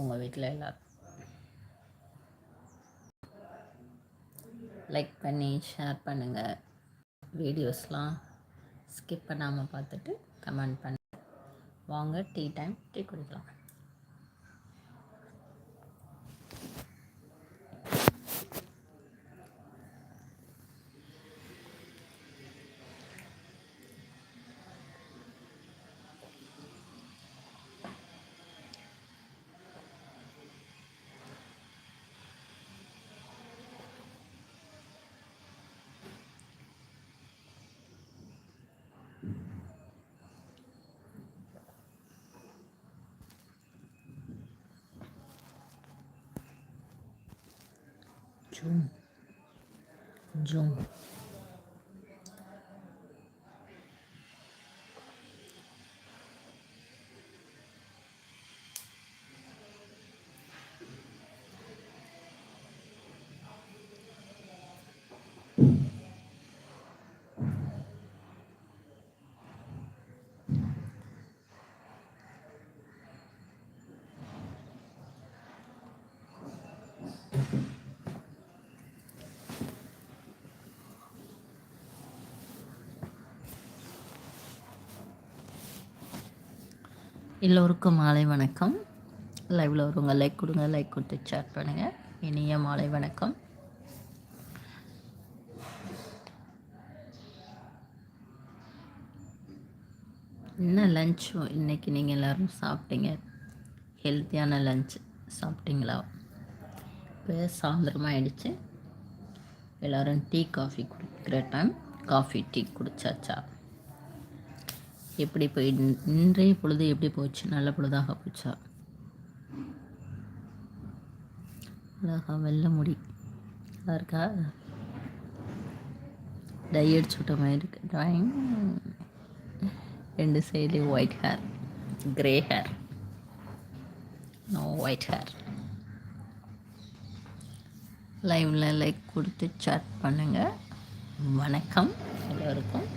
உங்கள் வீட்டில் எல்லாரும்? லைக் பண்ணி ஷேர் பண்ணுங்கள் வீடியோஸ்லாம் ஸ்கிப் பண்ணாமல் பார்த்துட்டு கமெண்ட் பண்ணுங்கள் வாங்க டீ டைம் டீ குடிக்கலாம். Джум. Джум. எல்லோருக்கும் மாலை வணக்கம். லைவில் வருவங்க லைக் கொடுங்க லைக் கொடுத்து ஷேர் பண்ணுங்கள் இனிய மாலை வணக்கம். என்ன லஞ்ச் இன்றைக்கி நீங்கள் எல்லோரும் சாப்பிட்டீங்க. ஹெல்த்தியான லஞ்ச் சாப்பிட்டீங்களா? இப்போ சாயந்தரமாக ஆயிடுச்சு. எல்லோரும் டீ காஃபி குடிக்கிற டைம் காஃபி டீ குடிச்சாச்சா? எப்படி போய் இன்றைய பொழுது எப்படி போச்சு? நல்ல பொழுதாக போச்சா? அழகா வெள்ள முடி. நல்லா இருக்கா? டை அடிச்சு விட்ட மாதிரி இருக்கு. ட்ராயிங் ரெண்டு சைட்லேயும் white hair grey hair no white hair லைவில் லைக் கொடுத்து சாட் பண்ணுங்கள் வணக்கம். எல்லோருக்கும்.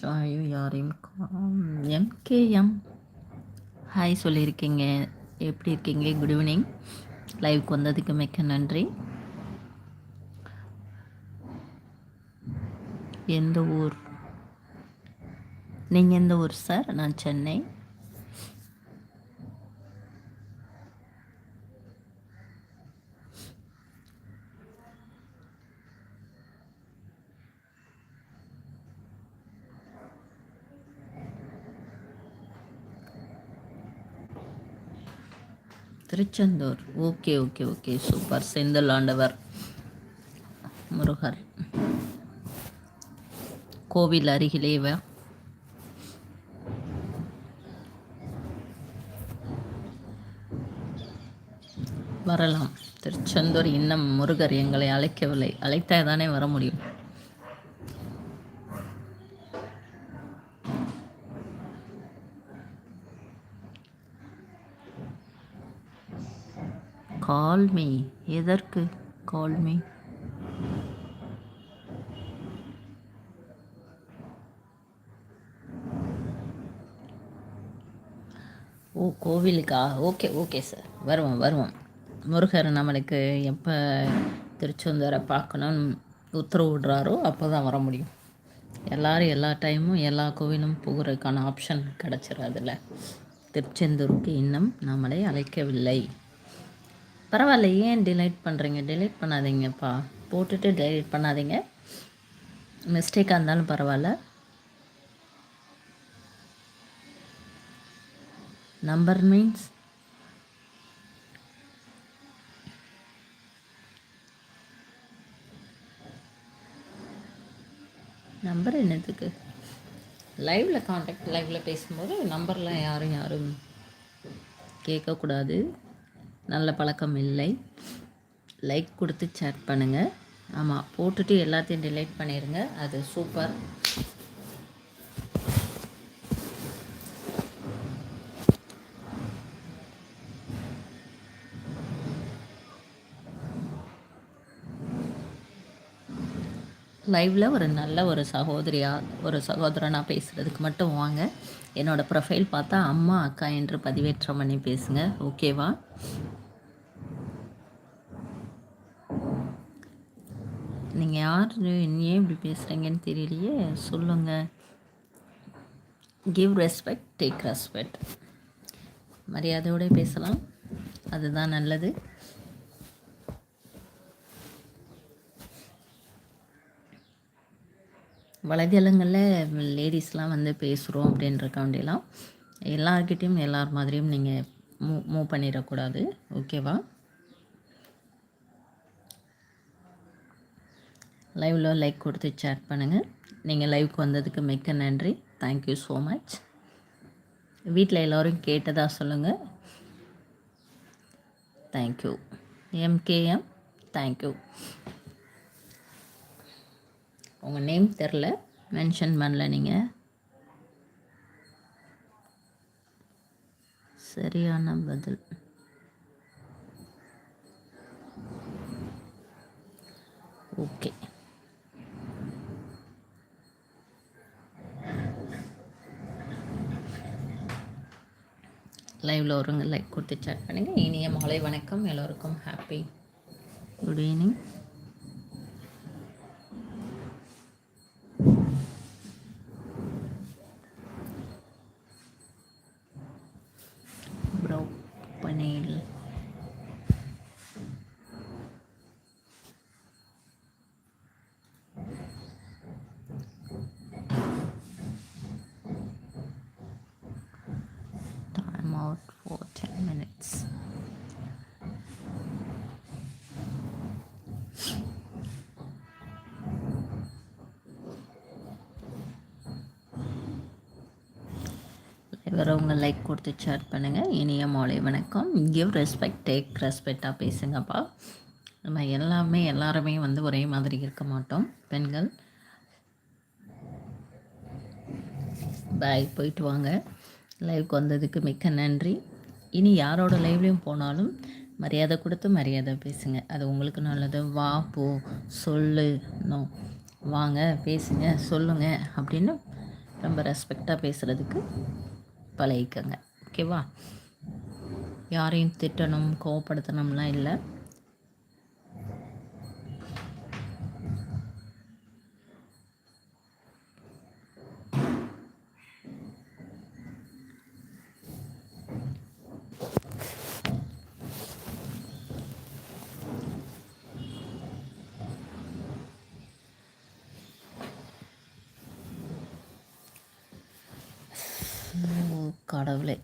ஷாயு யாரையும் எம்கேஎம். ஹாய் சொல்லியிருக்கீங்க. எப்படி இருக்கீங்க? குட் ஈவினிங் லைவுக்கு வந்ததுக்கு மிக்க நன்றி. எந்த ஊர்? நீங்கள் எந்த ஊர் சார் நான் Chennai. Tiruchendur. Okay okay okay. Super. Senthil Andavar. Murugar. கோவில் அருகிலேவா வரலாம். திருச்செந்தூர் இன்னும் முருகர் எங்களை அழைக்கவில்லை. அழைத்தால் தானே வர முடியும். கால் மீ எதற்கு கால் மீ ஓ கோவிலுக்கா? ஓகே ஓகே சார் வருவோம் வருவோம். முருகர் நம்மளுக்கு எப்போ திருச்செந்தூரை பார்க்கணும்னு உத்தரவிடுறாரோ அப்போ தான் வர முடியும். எல்லோரும் எல்லா டைமும் எல்லா கோவிலும் போகிறதுக்கான ஆப்ஷன் கிடச்சிடாதுல்ல திருச்செந்தூருக்கு இன்னும் நம்மளை அழைக்கவில்லை. பரவாயில்ல ஏன் டிலைட் பண்ணுறீங்க டிலைட் பண்ணாதீங்கப்பா. போட்டுட்டு டிலைட் பண்ணாதீங்க. மிஸ்டேக்காக இருந்தாலும் பரவாயில்ல. நம்பர் மீன்ஸ் நம்பர் என்னதுக்கு? லைவில் காண்டாக்ட் லைவில் பேசும்போது நம்பர்லாம் யாரும் யாரும் கேட்கக்கூடாது. நல்ல பழக்கம் இல்லை. லைக் கொடுத்து சேட் பண்ணுங்கள் ஆமாம் போட்டுட்டு எல்லாத்தையும் டிலைட் பண்ணிடுங்க அது சூப்பர் லைவில் ஒரு நல்ல ஒரு சகோதரியாக ஒரு சகோதரனாக பேசுகிறதுக்கு மட்டும் வாங்க. என்னோடய ப்ரொஃபைல் பார்த்தா அம்மா அக்கா என்று பதிவேற்றம் பண்ணி பேசுங்க. ஓகேவா நீங்கள் யார் ஏன் இப்படி பேசுகிறீங்கன்னு தெரியலையே. சொல்லுங்கள் கிவ் ரெஸ்பெக்ட் டேக் ரெஸ்பெக்ட் மரியாதையோடு பேசலாம். அதுதான் நல்லது. வலைதளங்களில் லேடிஸ்லாம் வந்து பேசுகிறோம் அப்படின்றக்காண்டிலாம் எல்லார்கிட்டேயும் எல்லார் மாதிரியும் நீங்கள் மூவ் மூவ் பண்ணிடக்கூடாது. ஓகேவா? லைவில் லைக் கொடுத்து சேட் பண்ணுங்கள் நீங்கள் லைவுக்கு வந்ததுக்கு மிக்க நன்றி. தேங்க்யூ ஸோ மச் வீட்டில் எல்லோரும் கேட்டதாக சொல்லுங்கள் thank you M K M thank you உங்கள் நேம் தெரில மென்ஷன் பண்ணல நீங்கள் சரியான பதில். ஓகே லைவில் வருங்க லைக் கொடுத்து சேட் பண்ணுங்கள் இனிய மாலை வணக்கம். எல்லோருக்கும் ஹாப்பி குட் ஈவினிங் வரவங்க லைக் கொடுத்து ஷேர் பண்ணுங்கள் இனிய மாலை வணக்கம். கிவ் ரெஸ்பெக்ட் டேக் ரெஸ்பெக்டாக பேசுங்கப்பா. நம்ம எல்லாமே எல்லாருமே வந்து ஒரே மாதிரி இருக்க மாட்டோம். பெண்கள் பாய் போயிட்டு வாங்க. லைவ்க்கு வந்ததுக்கு மிக்க நன்றி. இனி யாரோட லைவ்லேயும் போனாலும் மரியாதை கொடுத்து மரியாதை பேசுங்க. அது உங்களுக்கு நல்லது. வா போ சொல்லு. நோ. வாங்க பேசுங்க சொல்லுங்கள் அப்படின்னு ரொம்ப ரெஸ்பெக்டாக பேசுகிறதுக்கு பழகிக்கங்க. ஓகேவா யாரையும் திட்டணும் கோவப்படுத்தணும்லாம் இல்லை. കടവിളെ